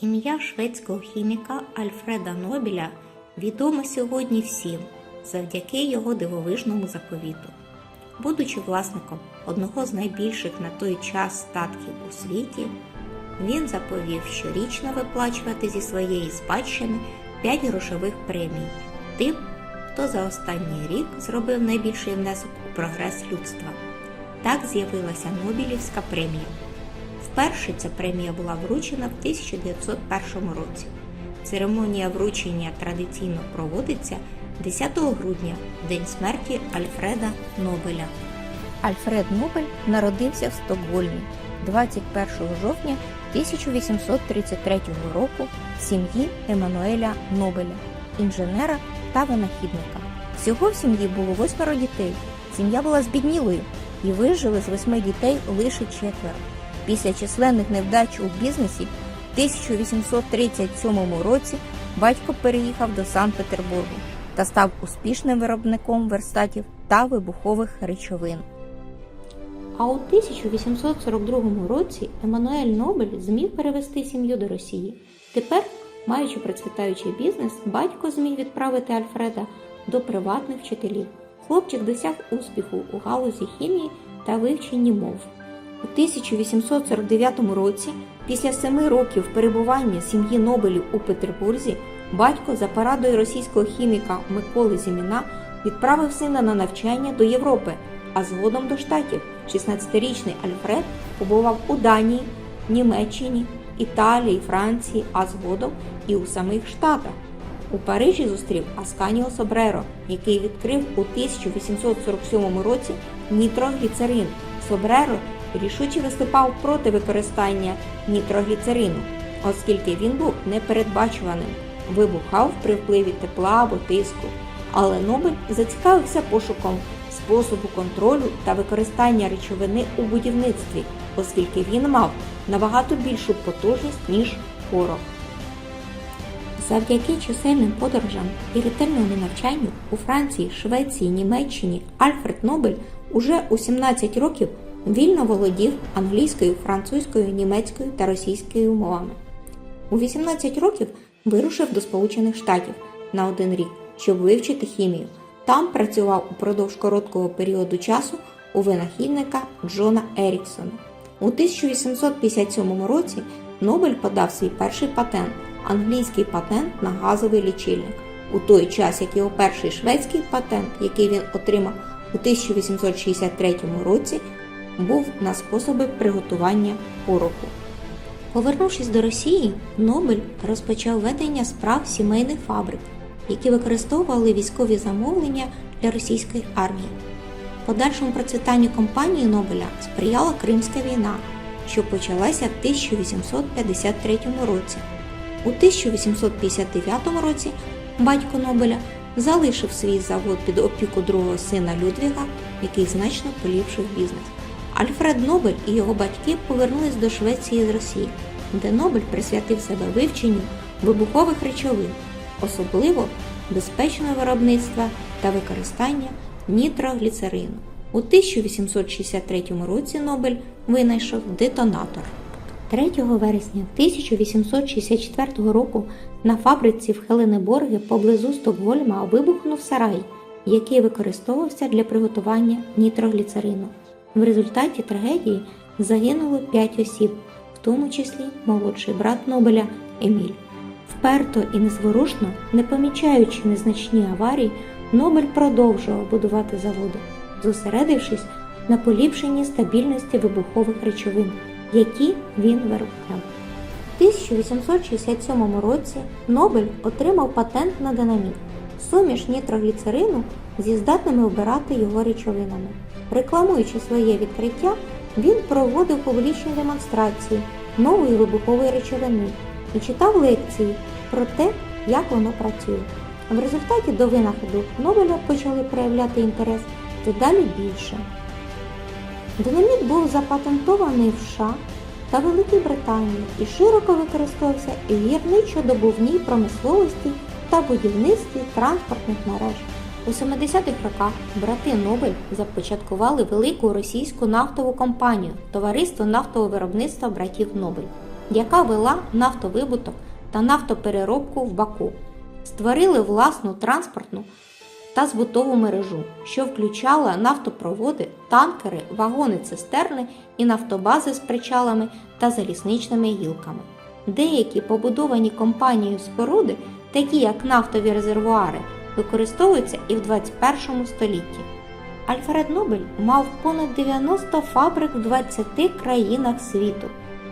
Ім'я шведського хіміка Альфреда Нобеля відоме сьогодні всім завдяки його дивовижному заповіту. Будучи власником одного з найбільших на той час статків у світі, він заповів щорічно виплачувати зі своєї спадщини 5 грошових премій тим, хто за останній рік зробив найбільший внесок у прогрес людства. Так з'явилася Нобелівська премія. Вперше ця премія була вручена в 1901 році. Церемонія вручення традиційно проводиться 10 грудня, день смерті Альфреда Нобеля. Альфред Нобель народився в Стокгольмі 21 жовтня 1833 року в сім'ї Еммануеля Нобеля, інженера та винахідника. Всього в сім'ї було восьмеро дітей. Сім'я була збіднілою і вижили з восьми дітей лише четверо. Після численних невдач у бізнесі в 1837 році батько переїхав до Санкт-Петербургу та став успішним виробником верстатів та вибухових речовин. А у 1842 році Еммануель Нобель зміг перевести сім'ю до Росії. Тепер, маючи процвітаючий бізнес, батько зміг відправити Альфреда до приватних вчителів. Хлопчик досяг успіху у галузі хімії та вивченні мов. У 1849 році, після семи років перебування сім'ї Нобелів у Петербурзі, батько за порадою російського хіміка Миколи Зіміна відправив сина на навчання до Європи, а згодом до Штатів. 16-річний Альфред побував у Данії, Німеччині, Італії, Франції, а згодом і у самих Штатах. У Парижі зустрів Асканіо Собреро, який відкрив у 1847 році нітрогліцерин. Собреро рішуче виступав проти використання нітрогліцерину, оскільки він був непередбачуваним, вибухав при впливі тепла або тиску. Але Нобель зацікавився пошуком способу контролю та використання речовини у будівництві, оскільки він мав набагато більшу потужність, ніж порох. Завдяки чисельним подорожам і ретельному навчанню у Франції, Швеції, Німеччині Альфред Нобель уже у 17 років вільно володів англійською, французькою, німецькою та російською мовами. У 18 років вирушив до Сполучених Штатів на один рік, щоб вивчити хімію. Там працював упродовж короткого періоду часу у винахідника Джона Еріксона. У 1857 році Нобель подав свій перший патент англійський патент на газовий лічильник, у той час як його перший шведський патент, який він отримав у 1863 році, був на способи приготування пороху. Повернувшись до Росії, Нобель розпочав ведення справ сімейних фабрик, які використовували військові замовлення для російської армії. Подальшому процвітанню компанії Нобеля сприяла Кримська війна, що почалася в 1853 році. У 1859 році батько Нобеля залишив свій завод під опіку другого сина Людвіга, який значно поліпшив бізнес. Альфред Нобель і його батьки повернулись до Швеції з Росії, де Нобель присвятив себе вивченню вибухових речовин, особливо безпечного виробництва та використання нітрогліцерину. У 1863 році Нобель винайшов детонатор. 3 вересня 1864 року на фабриці в Хеленеборгі поблизу Стокгольма вибухнув сарай, який використовувався для приготування нітрогліцерину. В результаті трагедії загинуло 5 осіб, в тому числі молодший брат Нобеля Еміль. Вперто і незворушно, не помічаючи незначні аварії, Нобель продовжував будувати заводи, зосередившись на поліпшенні стабільності вибухових речовин, які він виробляв. У 1867 році Нобель отримав патент на динаміт суміш нітрогліцерину зі здатними вбирати його речовинами. Рекламуючи своє відкриття, він проводив публічні демонстрації нової вибухової речовини і читав лекції про те, як воно працює. В результаті до винаходу Нобеля почали проявляти інтерес дедалі більше. Динаміт був запатентований в США та Великій Британії і широко використовувався і в гірничо-добувній промисловості та будівництві транспортних мереж. У 70-х роках брати Нобель започаткували велику російську нафтову компанію Товариство нафтового виробництва братів Нобель. яка вела нафтовибуток та нафтопереробку в Баку. Створили власну транспортну та збутову мережу, що включала нафтопроводи, танкери, вагони-цистерни і нафтобази з причалами та залізничними гілками. Деякі побудовані компанією споруди, такі як нафтові резервуари, використовуються і в 21 столітті. Альфред Нобель мав понад 90 фабрик в 20 країнах світу,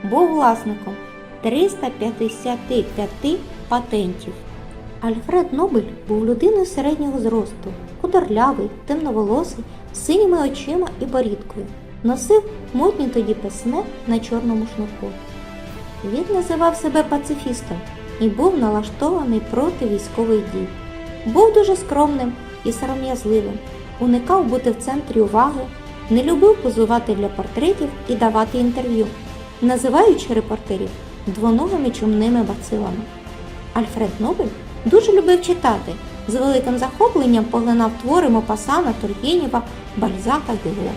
був власником 355 патентів. Альфред Нобель був людиною середнього зросту, худорлявий, темноволосий, з синіми очима і борідкою. Носив модні тоді песне на чорному шнурку. Він називав себе пацифістом і був налаштований проти військових дій. Був дуже скромним і сором'язливим, уникав бути в центрі уваги, не любив позувати для портретів і давати інтерв'ю, називаючи репортерів двоногими чумними бацилами. Альфред Нобель дуже любив читати, з великим захопленням поглинав твори Мопасана, Тургенєва, Бальзака Гюго.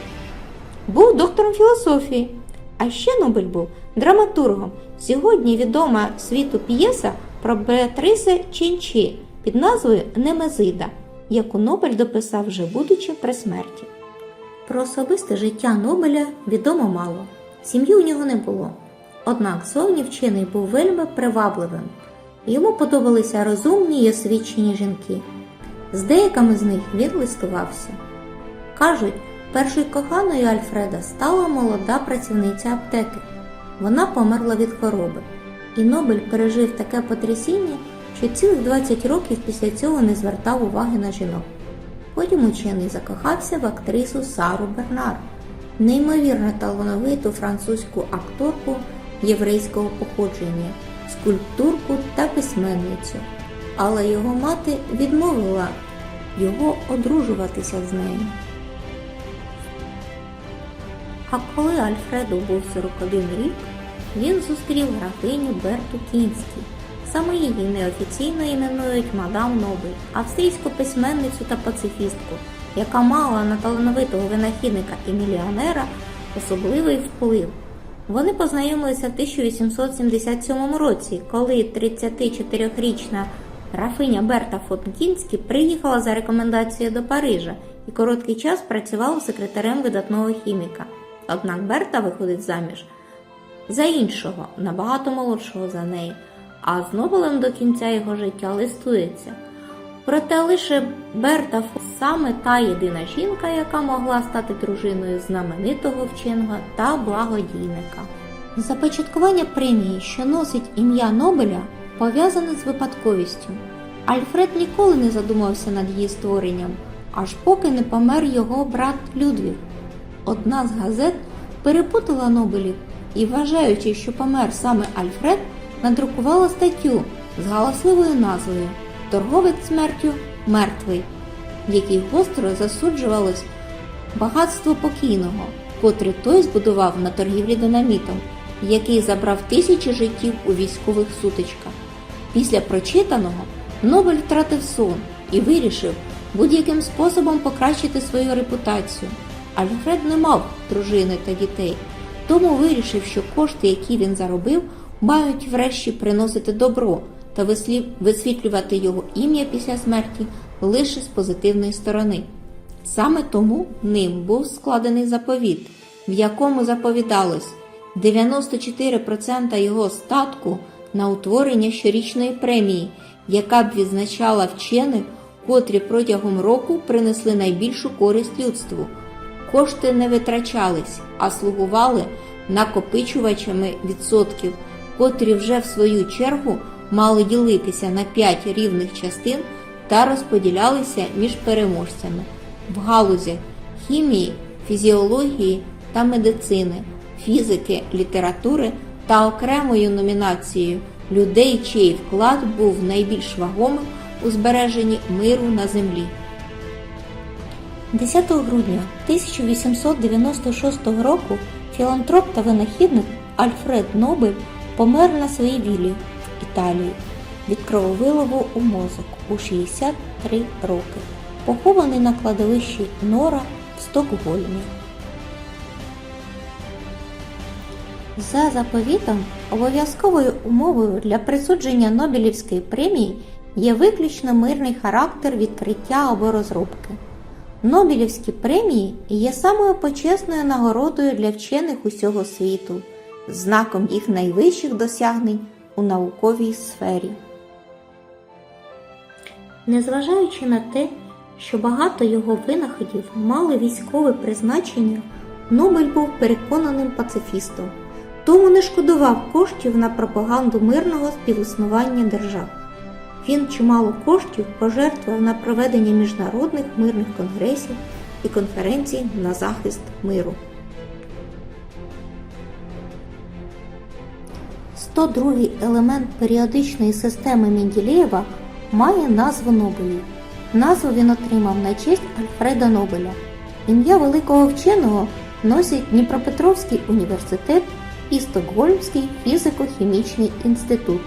Був доктором філософії, а ще Нобель був драматургом. Сьогодні відома світу п'єса про Беатрисе Чінчі під назвою Немезида, яку Нобель дописав вже будучи при смерті. Про особисте життя Нобеля відомо мало. Сім'ї у нього не було. Однак зовні вчений був вельми привабливим. Йому подобалися розумні й освічені жінки. З деякими з них він листувався. Кажуть, першою коханою Альфреда стала молода працівниця аптеки. Вона померла від хвороби, і Нобель пережив таке потрясіння, що цілих 20 років після цього не звертав уваги на жінок. Потім учений закохався в актрису Сару Бернар, неймовірно талановиту французьку акторку єврейського походження, скульптурку та письменницю. Але його мати відмовила його одружуватися з нею. А коли Альфреду був 41 рік, він зустрів графиню Берту Кінські. Саме її неофіційно іменують мадам Нобель, австрійську письменницю та пацифістку, яка мала на талановитого винахідника і мільйонера особливий вплив. Вони познайомилися в 1877 році, коли 34-річна графиня Берта фон Кінські приїхала за рекомендацією до Парижа і короткий час працювала секретарем видатного хіміка. Однак Берта виходить заміж за іншого, набагато молодшого за неї, а з Нобелем до кінця його життя листується. Проте лише Берта Фон саме та єдина жінка, яка могла стати дружиною знаменитого вченого та благодійника. Започаткування премії, що носить ім'я Нобеля, пов'язане з випадковістю. Альфред ніколи не задумався над її створенням, аж поки не помер його брат Людвіг. Одна з газет перепутала Нобелів і, вважаючи, що помер саме Альфред, надрукувала статтю з галасливою назвою Торговець смертю мертвий, в якій гостро засуджувалось багатство покійного, котре той збудував на торгівлі динамітом, який забрав тисячі життів у військових сутичках. Після прочитаного Нобель втратив сон і вирішив будь-яким способом покращити свою репутацію. Альфред не мав дружини та дітей, тому вирішив, що кошти, які він заробив, мають врешті приносити добро та висвітлювати його ім'я після смерті лише з позитивної сторони. Саме тому ним був складений заповіт, в якому заповідалось 94% його статку на утворення щорічної премії, яка б відзначала вчених, котрі протягом року принесли найбільшу користь людству. Кошти не витрачались, а слугували накопичувачами відсотків, котрі вже в свою чергу мали ділитися на 5 рівних частин та розподілялися між переможцями в галузях хімії, фізіології та медицини, фізики, літератури та окремою номінацією людей, чий вклад був найбільш вагомим у збереженні миру на землі. 10 грудня 1896 року філантроп та винахідник Альфред Нобель помер на своїй вілі в Італії від крововиливу у мозок у 63 роки, похований на кладовищі Нора в Стокгольмі. За заповітом, обов'язковою умовою для присудження Нобелівської премії є виключно мирний характер відкриття або розробки. Нобелівські премії є самою почесною нагородою для вчених усього світу, знаком їх найвищих досягнень у науковій сфері. Незважаючи на те, що багато його винаходів мали військове призначення, Нобель був переконаним пацифістом, тому не шкодував коштів на пропаганду мирного співіснування держав. Він чимало коштів пожертвував на проведення міжнародних мирних конгресів і конференцій на захист миру. 102-й елемент періодичної системи Менділеєва має назву Нобелів. Назву він отримав на честь Альфреда Нобеля. Ім'я великого вченого носять Дніпропетровський університет і Стокгольмський фізико-хімічний інститут.